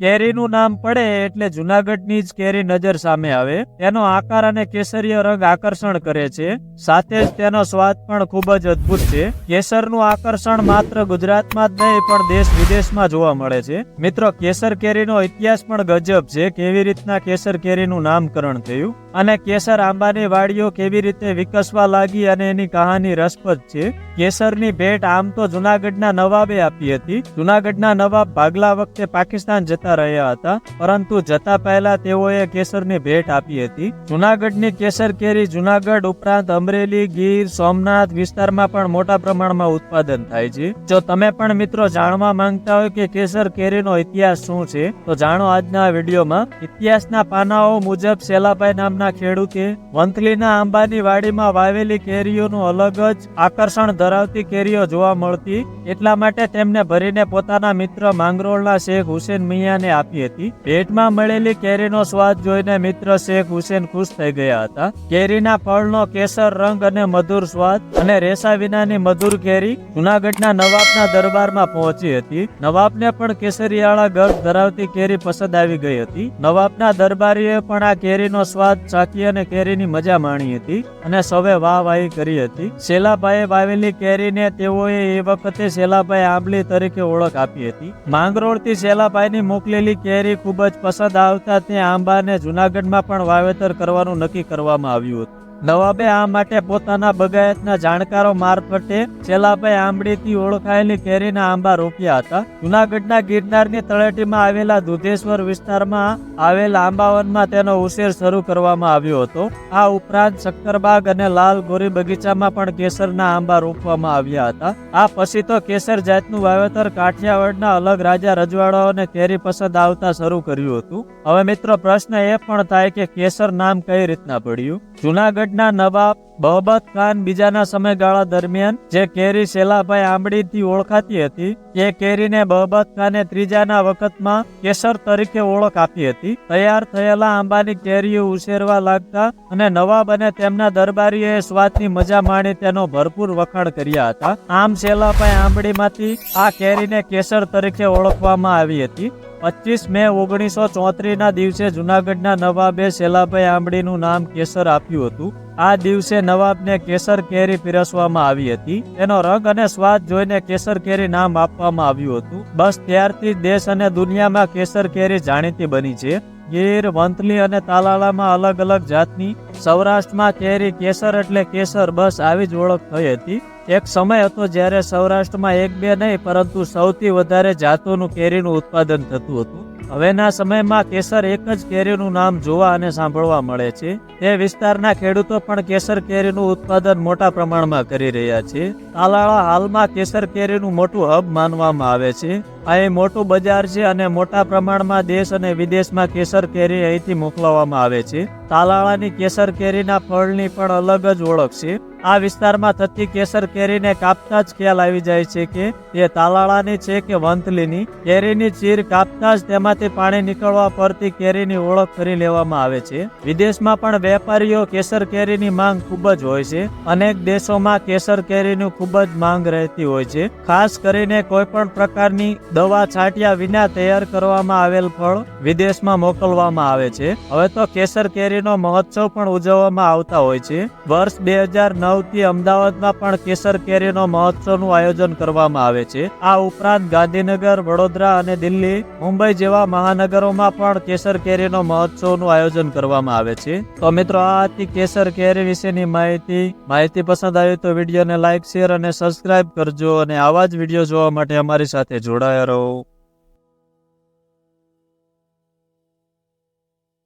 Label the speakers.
Speaker 1: કેરીનું નામ પડે એટલે જુનાગઢની જ કેરી નજર સામે આવે. તેનો આકાર અને કેસરીય રંગ આકર્ષણ કરે છે. સાથે જ તેનો સ્વાદ પણ ખૂબ જ અદ્ભુત છે. કેસરનું આકર્ષણ માત્ર ગુજરાતમાં જ નહીં, પણ દેશ વિદેશમાં જોવા મળે છે. મિત્રો, કેસર કેરીનો ઇતિહાસ પણ ગજબ છે. કેવી રીતના કેસર કેરીનું નામકરણ થયું? અને કેસર આંબાની વાડીઓ કેવી રીતે વિકસવા લાગી અને એની કહાની રસપ્રદ છે. કેસરની ભેટ આમ તો જુનાગઢના નવાબે આપી હતી. જુનાગઢના નવાબ ભાગલા વખતે પાકિસ્તાન જતા રહ્યા હતા, પરંતુ જતા પહેલા તેઓએ કેસરની ભેટ આપી હતી. જુનાગઢની કેસર કેરી જુનાગઢ ઉપરાંત અમરેલી, ગીર, સોમનાથ વિસ્તારમાં પણ મોટા પ્રમાણમાં ઉત્પાદન થાય છે. જો તમે પણ મિત્રો જાણવા માંગતા હોય કે કેસર કેરીનો ઇતિહાસ શું છે, તો જાણો આજના વિડીયોમાં. ઇતિહાસના પાનાઓ મુજબ સેલાભાઈ નામના ખેડૂતે વંથલીના આંબાની વાડીમાં વાવેલી કેરીઓનું અલગ જ આકર્ષણ ધરાવતી કેરીઓ જોવા મળતી, એટલા માટે તેમને ભરીને પોતાના મિત્ર માંગરોળના શેખ હુસેન મિયાને આપી હતી. ભેટમાં મળેલી કેરીનો સ્વાદ જોઈને મિત્ર શેખ હુસેન ખુશ થઈ ગયા હતા. કેરીના ફળનો કેસર રંગ અને મધુર સ્વાદ અને રેસા વિનાની મધુર કેરી જુનાગઢના નવાબના દરબારમાં પહોંચી હતી. નવાબને પણ કેસરીયાળા ગર્ભ ધરાવતી કેરી પસંદ આવી ગઈ હતી. નવાબના દરબારીએ પણ આ કેરીનો સ્વાદ ચાખી અને કેરીની મજા માણી હતી અને સૌએ વાહ વાહી કરી હતી. શેલાભાઈએ વાવેલી કેરીને તેઓએ એ વખતે શેલાભાઈ આંબલી તરીકે ઓળખ આપી હતી. માંગરોળથી શેલાભાઈની મોકલેલી કેરી ખૂબ જ પસંદ આવતા તે આંબાને જુનાગઢમાં પણ વાવેતર કરવાનું નક્કી કરવામાં આવ્યું હતું. નવાબે આ માટે પોતાના બગાયતના જાણકારો મારફતે શેલાભાઈ આંબડીથી ઓળખાયેલી કેરીના આંબા રોપ્યા હતા. જુનાગઢના ગિરનારની તળેટીમાં આવેલા દુધેશ્વર વિસ્તારમાં આવેલ આંબાવનમાં તેનો ઉછેર શરૂ કરવામાં આવ્યો હતો. આ ઉપરાંત શક્કરબાગ અને લાલ ગોરી બગીચામાં પણ કેસરના આંબા રોપવામાં આવ્યા હતા. આ પછી તો કેસર જાતનું વાવેતર કાઠિયાવાડના અલગ રાજા રજવાડાઓને કેરી પસંદ આવતા શરૂ કર્યું હતું. હવે મિત્રો પ્રશ્ન એ પણ થાય કે કેસર નામ કઈ રીતના પડ્યું? જુનાગઢના નવાબ બહબત ખાન બીજાના સમયગાળા દરમિયાન જે કેરી શેલાભાઈ આંબળીથી ઓળખાતી હતી એ કેરીને બહબત ખાને ત્રીજાના વખતમાં કેસર તરીકે ઓળખ આપી હતી. તૈયાર થયેલા આંબાની કેરીઓ ઉછેરવા લાગતા અને નવાબ અને તેમના દરબારીએ સ્વાદની મજા માણી તેનો ભરપૂર વખાણ કર્યા હતા. આમ શેલાભાઈ આંબળીમાંથી આ કેરીને કેસર તરીકે ઓળખવામાં આવી હતી. પચીસ મે ઓગણીસો ચોત્રીસ ના દિવસે જુનાગઢના નવાબે શેલાભાઈ આંબળીનું નામ કેસર આપ્યું હતું. આ દિવસે નવાબને કેસર કેરી પીરસવામાં આવી હતી. તેનો રંગ અને સ્વાદ જોઈને કેસર કેરી નામ આપવામાં આવ્યું હતું. બસ ત્યારથી દેશ અને દુનિયામાં કેસર કેરી જાણીતી બની છે. ગીર, વંથલી અને તાલાળામાં અલગ અલગ જાતની સૌરાષ્ટ્રમાં કેરી કેસર એટલે કેસર. બસ આવી જ ઓળખ થઈ હતી. એક સમય હતો જ્યારે સૌરાષ્ટ્રમાં એક બે નહીં, પરંતુ સૌથી વધારે જાતોનું કેરીનું ઉત્પાદન થતું હતું. હવેના સમયમાં કેસર એક જ કેરીનું નામ જોવા અને સાંભળવા મળે છે. તે વિસ્તારના ખેડૂતો પણ કેસર કેરીનું ઉત્પાદન મોટા પ્રમાણમાં કરી રહ્યા છે. તાલાળા હાલમાં કેસર કેરીનું મોટું હબ માનવામાં આવે છે. અહીં મોટું બજાર છે અને મોટા પ્રમાણમાં દેશ અને વિદેશમાં કેસર કેરી અહીંથી મોકલવામાં આવે છે. તાલાળાની કેસર કેરીના ફળની પણ અલગ જ ઓળખ છે. આ વિસ્તારમાં થતી કેસર કેરીને કાપતા જ ખ્યાલ આવી જાય છે કે એ તાલાળાની છે કે વંથલીની. કેરીની ચીર કાપતા જ તેમાંથી પાણી નીકળવા પરથી કેરીની ઓળખ કરી લેવામાં આવે છે. વિદેશમાં પણ વેપારીઓ કેસર કેરીની માંગ ખૂબ જ હોય છે. અનેક દેશોમાં કેસર કેરીનું ખૂબ જ માંગ રહેતી હોય છે. ખાસ કરીને કોઈ પણ પ્રકારની દવા છાંટ્યા વિના તૈયાર કરવામાં આવેલ ફળ વિદેશમાં મોકલવામાં આવે છે. હવે તો કેસર કેરીનો મહોત્સવ પણ ઉજવવામાં આવતા હોય છે. વર્ષ બે હજાર નવથી અમદાવાદમાં પણ કેસર કેરીનો મહોત્સવનું આયોજન કરવામાં આવે છે. આ ઉપરાંત ગાંધીનગર, વડોદરા અને દિલ્હી, મુંબઈ જેવા મહાનગરોમાં પણ કેસર કેરીનો મહોત્સવનું આયોજન કરવામાં આવે છે. તો મિત્રો, આ હતી કેસર કેરી વિશેની માહિતી. માહિતી પસંદ આવી તો વિડીયોને લાઈક, શેર અને સબસ્ક્રાઇબ કરજો અને આવા જ વીડિયો જોવા માટે અમારી સાથે જોડાયા Settle.